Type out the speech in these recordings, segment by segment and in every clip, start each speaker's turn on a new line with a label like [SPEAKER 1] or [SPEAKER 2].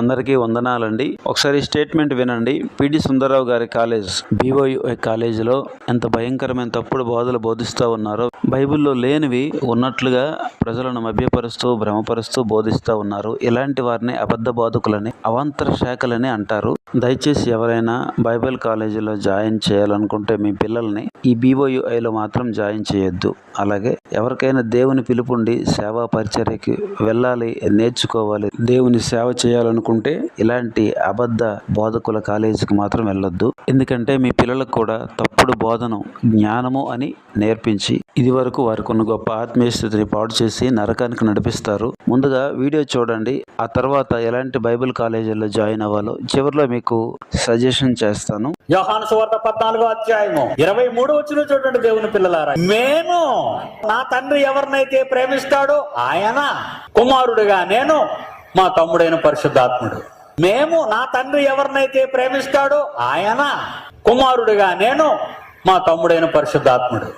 [SPEAKER 1] అందరికీ వందనాలండి. ఒకసారి స్టేట్మెంట్ వినండి. పిడి సుందరరావు గారి కాలేజ్ బీఓయు కాలేజీలో ఎంత భయంకరమైన తప్పుడు బోధలు బోధిస్తూ ఉన్నారో బైబిల్లో లేనివి ఉన్నట్లుగా ప్రజలను మభ్యపరుస్తూ భ్రమపరుస్తూ బోధిస్తూ ఉన్నారు. ఇలాంటి వారిని అబద్ధ బోధకులని అవాంతర శాఖలని అంటారు. దయచేసి ఎవరైనా బైబిల్ కాలేజీలో జాయిన్ చేయాలనుకుంటే మీ పిల్లల్ని ఈ బీఓయుఐలో మాత్రం జాయిన్ చేయొద్దు. అలాగే ఎవరికైనా దేవుని పిలుపుండి సేవా పరిచర్యకి వెళ్ళాలి నేర్చుకోవాలి దేవుని సేవ చేయాలను అనుకుంటే ఇలాంటి అబద్ధ బోధకుల కాలేజీకి మాత్రం వెళ్ళొద్దు. ఎందుకంటే మీ పిల్లలకు కూడా తప్పుడు బోధను జ్ఞానము అని నేర్పించి ఇది వరకు వారికి ఉన్న గొప్ప ఆత్మీయ స్థితిని పాడు చేసి నరకానికి నడిపిస్తారు. ముందుగా వీడియో చూడండి. ఆ తర్వాత ఎలాంటి బైబిల్ కాలేజీల్లో జాయిన్ అవ్వాలో చివరిలో మీకు సజెషన్ చేస్తాను.
[SPEAKER 2] యోహాను సువార్త పద్నాలుగో అధ్యాయము ఇరవై మూడు వచ్చిన చూడండి దేవుని పిల్లలారా. మేము నా తండ్రి ఎవరినైతే ప్రేమిస్తాడో ఆయన కుమారుడిగా నేను మా తమ్ముడైన పరిశుద్ధాత్ముడు. మేము నా తండ్రి ఎవరినైతే ప్రేమిస్తాడో ఆయన కుమారుడిగా నేను మా తమ్ముడైన పరిశుద్ధాత్ముడు.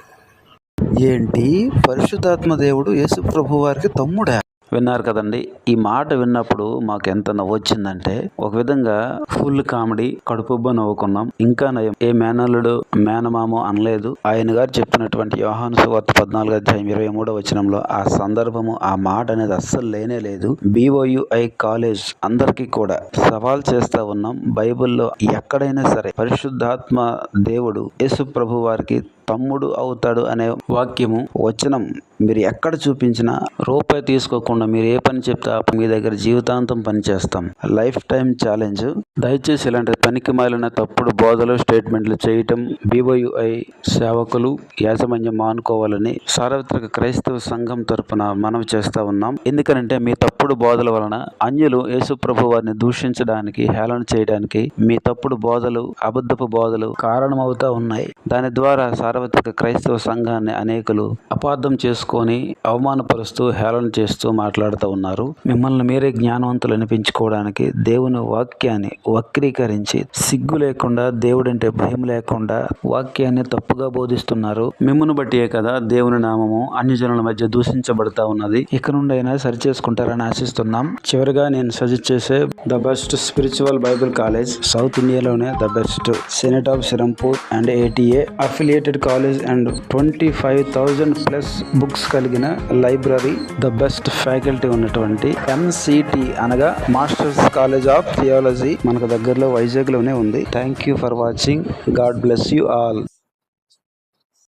[SPEAKER 3] ఏంటి? పరిశుద్ధాత్మ దేవుడు యేసు ప్రభు వారికి తమ్ముడా?
[SPEAKER 1] విన్నారు కదండి. ఈ మాట విన్నప్పుడు మాకు ఎంత నవ్వు వచ్చిందంటే ఒక విధంగా ఫుల్ కామెడీ కడుపుబ్బ నవ్వుకున్నాం. ఇంకా నయం. ఏ మేనల్లుడు మేనమామ అనలేదు. ఆయన గారు చెప్పినటువంటి యోహాను సువార్త పద్నాలుగు అధ్యాయం ఇరవై మూడో వచనంలో ఆ సందర్భము ఆ మాట అనేది అస్సలు లేనే లేదు. బిఓయుఐ కాలేజ్ అందరికీ కూడా సవాల్ చేస్తా ఉన్నాం. బైబిల్లో ఎక్కడైనా సరే పరిశుద్ధాత్మ దేవుడు యేసు ప్రభు వారికి తమ్ముడు అవుతాడు అనే వాక్యము వచనం మీరు ఎక్కడ చూపించినా రూపాయి తీసుకోకుండా మీరు ఏ పని చెప్తే ఆ మీ దగ్గర జీవితాంతం పనిచేస్తాం. Lifetime challenge. దయచేసి ఇలాంటి పనికి మాలిన తప్పుడు బోధలు స్టేట్మెంట్లు చేయటం బీవైఐ సేవకులు యాజమాన్యం మానుకోవాలని సార్వత్రిక క్రైస్తవ సంఘం తరపున మనం చేస్తా ఉన్నాం. ఎందుకనంటే మీ తప్పుడు బోధల వలన అన్యులు యేసుప్రభు వారిని దూషించడానికి హేళన చేయడానికి మీ తప్పుడు బోధలు అబద్ధపు బోధలు కారణమవుతా ఉన్నాయి. దాని ద్వారా సార్వత్రిక క్రైస్తవ సంఘాన్ని అనేకులు అపార్థం చేసుకొని అవమానపరుస్తూ హేళన చేస్తూ మాట్లాడుతూ ఉన్నారు. మిమ్మల్ని మీరే జ్ఞానవంతులు అనిపించుకోవడానికి దేవుని వాక్యాన్ని వక్రీకరించి సిగ్గు లేకుండా దేవుడంటే భయం లేకుండా వాక్యాన్ని తప్పుగా బోధిస్తున్నారు. మిమ్మల్ని బట్టియే కదా దేవుని నామము అన్యజనుల మధ్య దూషించబడతా ఉన్నది. ఇక నుండి అయినా సరి చేసుకుంటారని ఆశిస్తున్నాం. చివరిగా నేను సజెస్ట్ చేసే the best spiritual Bible college south ఇండియాలోనే the best Senate of Serampore and ATA affiliated college and twenty five thousand plus books కలిగిన లైబ్రరీ ద బెస్ట్ ఫ్యాకల్టీ ఉన్నటువంటి ఎంసిటి అనగా మాస్టర్స్ కాలేజ్ ఆఫ్ థియాలజీ మనకు దగ్గరలో వైజాగ్లోనే ఉంది. Thank you for watching God bless you all